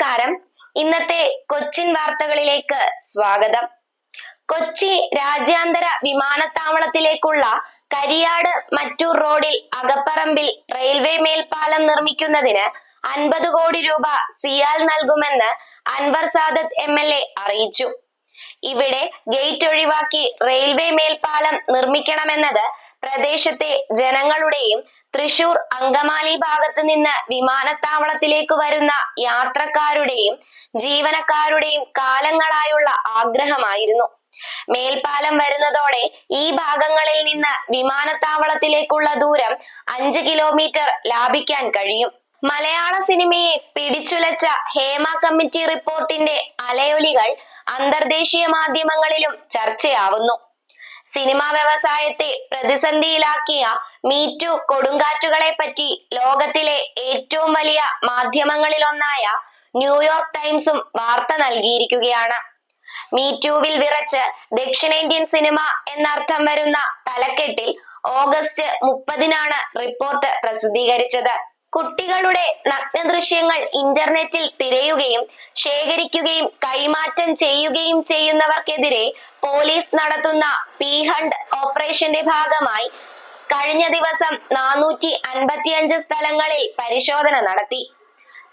നമസ്കാരം. ഇന്നത്തെ കൊച്ചിൻ വാർത്തകളിലേക്ക് സ്വാഗതം. കൊച്ചി രാജ്യാന്തര വിമാനത്താവളത്തിലേക്കുള്ള കരിയാട് മറ്റൂർ റോഡിൽ അകപ്പറമ്പിൽ റെയിൽവേ മേൽപ്പാലം നിർമ്മിക്കുന്നതിന് അൻപത് കോടി രൂപ സിയാൽ നൽകുമെന്ന് Anwar Sadath M L A അറിയിച്ചു. ഇവിടെ ഗേറ്റ് ഒഴിവാക്കി റെയിൽവേ മേൽപ്പാലം നിർമ്മിക്കണമെന്നത് പ്രദേശത്തെ ജനങ്ങളുടെയും തൃശൂർ അങ്കമാലി ഭാഗത്ത് നിന്ന് വിമാനത്താവളത്തിലേക്ക് വരുന്ന യാത്രക്കാരുടെയും ജീവനക്കാരുടെയും കാലങ്ങളായുള്ള ആഗ്രഹമായിരുന്നു. മേൽപ്പാലം വരുന്നതോടെ ഈ ഭാഗങ്ങളിൽ നിന്ന് വിമാനത്താവളത്തിലേക്കുള്ള ദൂരം അഞ്ച് കിലോമീറ്റർ ലാഭിക്കാൻ കഴിയും. മലയാള സിനിമയെ പിടിച്ചുലച്ച ഹേമ കമ്മിറ്റി റിപ്പോർട്ടിന്റെ അലയൊലികൾ അന്തർദേശീയ മാധ്യമങ്ങളിലും ചർച്ചയാവുന്നു. സിനിമാ വ്യവസായത്തെ പ്രതിസന്ധിയിലാക്കിയ മീറ്റു കൊടുങ്കാറ്റുകളെ പറ്റി ലോകത്തിലെ ഏറ്റവും വലിയ മാധ്യമങ്ങളിലൊന്നായ ന്യൂയോർക്ക് ടൈംസും വാർത്ത നൽകിയിരിക്കുകയാണ്. മീറ്റുവിൽ വിറച്ച് ദക്ഷിണേന്ത്യൻ സിനിമ എന്നർത്ഥം വരുന്ന തലക്കെട്ടിൽ ഓഗസ്റ്റ് മുപ്പതിനാണ് റിപ്പോർട്ട് പ്രസിദ്ധീകരിച്ചത്. കുട്ടികളുടെ നഗ്നദൃശ്യങ്ങൾ ഇന്റർനെറ്റിൽ തിരയുകയും ശേഖരിക്കുകയും കൈമാറ്റം ചെയ്യുകയും ചെയ്യുന്നവർക്കെതിരെ പോലീസ് നടത്തുന്ന പി ഹണ്ട് ഓപ്പറേഷന്റെ ഭാഗമായി കഴിഞ്ഞ ദിവസം നാനൂറ്റി അൻപത്തിയഞ്ച് സ്ഥലങ്ങളിൽ പരിശോധന നടത്തി.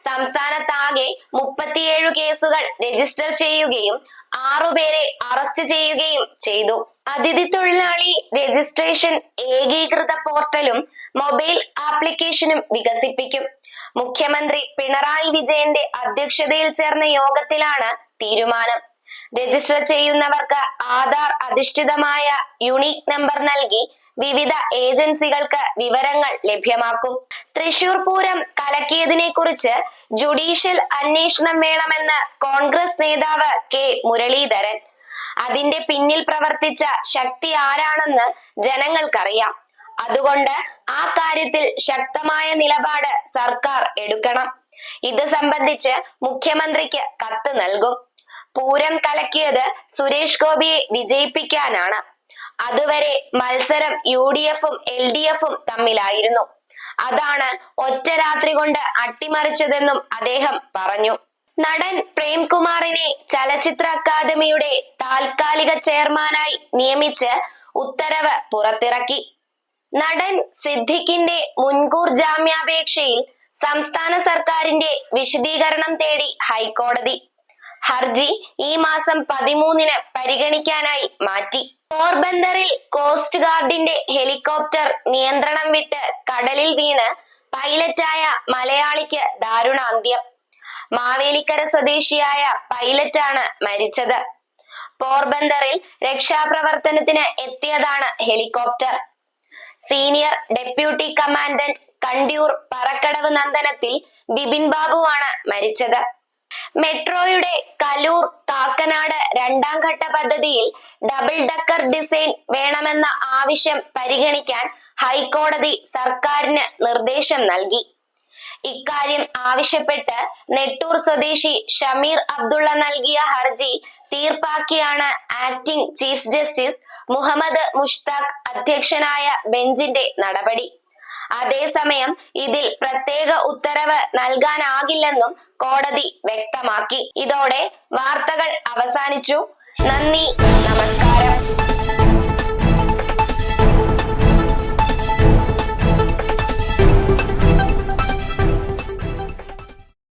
സംസ്ഥാനത്താകെ മുപ്പത്തിയേഴ് കേസുകൾ രജിസ്റ്റർ ചെയ്യുകയും ആറുപേരെ അറസ്റ്റ് ചെയ്യുകയും ചെയ്തു. അതിഥി തൊഴിലാളി രജിസ്ട്രേഷൻ ഏകീകൃത പോർട്ടലും മൊബൈൽ ആപ്ലിക്കേഷനും വികസിപ്പിക്കും. മുഖ്യമന്ത്രി പിണറായി വിജയന്റെ അധ്യക്ഷതയിൽ ചേർന്ന യോഗത്തിലാണ് തീരുമാനം. രജിസ്റ്റർ ചെയ്യുന്നവർക്ക് ആധാർ അധിഷ്ഠിതമായ യുണീക് നമ്പർ നൽകി വിവിധ ഏജൻസികൾക്ക് വിവരങ്ങൾ ലഭ്യമാക്കും. തൃശൂർ പൂരം കലക്കിയതിനെ കുറിച്ച് ജുഡീഷ്യൽ അന്വേഷണം വേണമെന്ന് കോൺഗ്രസ് നേതാവ് കെ മുരളീധരൻ. അതിന്റെ പിന്നിൽ പ്രവർത്തിച്ച ശക്തി ആരാണെന്ന് ജനങ്ങൾക്കറിയാം. അതുകൊണ്ട് ആ കാര്യത്തിൽ ശക്തമായ നിലപാട് സർക്കാർ എടുക്കണം. ഇത് സംബന്ധിച്ച് മുഖ്യമന്ത്രിക്ക് കത്ത് നൽകും. പൂരം കലക്കിയത് സുരേഷ് ഗോപിയെ വിജയിപ്പിക്കാനാണ്. അതുവരെ മത്സരം യു ഡി എഫും എൽ ഡി എഫും തമ്മിലായിരുന്നു. അതാണ് ഒറ്റ രാത്രി കൊണ്ട് അട്ടിമറിച്ചതെന്നും അദ്ദേഹം പറഞ്ഞു. നടൻ പ്രേംകുമാറിനെ ചലച്ചിത്ര അക്കാദമിയുടെ താൽക്കാലിക ചെയർമാനായി നിയമിച്ച് ഉത്തരവ് പുറത്തിറക്കി. നടൻ സിദ്ദിഖിന്റെ മുൻകൂർ ജാമ്യാപേക്ഷയിൽ സംസ്ഥാന സർക്കാരിന്റെ വിശദീകരണം തേടി ഹൈക്കോടതി. ഹർജി ഈ മാസം പതിമൂന്നിന് പരിഗണിക്കാനായി മാറ്റി. പോർബന്ദറിൽ കോസ്റ്റ് ഗാർഡിന്റെ ഹെലികോപ്റ്റർ നിയന്ത്രണം വിട്ട് കടലിൽ വീണ് പൈലറ്റായ മലയാളിക്ക് ദാരുണാന്ത്യം. മാവേലിക്കര സ്വദേശിയായ പൈലറ്റാണ് മരിച്ചത്. പോർബന്ദറിൽ രക്ഷാപ്രവർത്തനത്തിന് എത്തിയതാണ് helicopter. Senior deputy commandant Kandiyur Parakkadavu നന്ദനത്തിൽ Bibin ബാബുവാണ് മരിച്ചത്. മെട്രോയുടെ കലൂർ കാക്കനാട് രണ്ടാം ഘട്ട പദ്ധതിയിൽ ഡബിൾ ഡക്കർ ഡിസൈൻ വേണമെന്ന ആവശ്യം പരിഗണിക്കാൻ ഹൈക്കോടതി സർക്കാരിന് നിർദ്ദേശം നൽകി. ഇക്കാര്യം ആവശ്യപ്പെട്ട് നെട്ടൂർ സ്വദേശി ഷമീർ അബ്ദുള്ള നൽകിയ ഹർജി തീർപ്പാക്കിയാണ് acting chief justice Muhammad Mushtaq അധ്യക്ഷനായ ബെഞ്ചിന്റെ നടപടി. അതേസമയം ഇതിൽ പ്രത്യേക ഉത്തരവ് നൽകാനാകില്ലെന്നും കോടതി വ്യക്തമാക്കി. ഇതോടെ വാർത്തകൾ അവസാനിച്ചു. നന്ദി. നമസ്കാരം.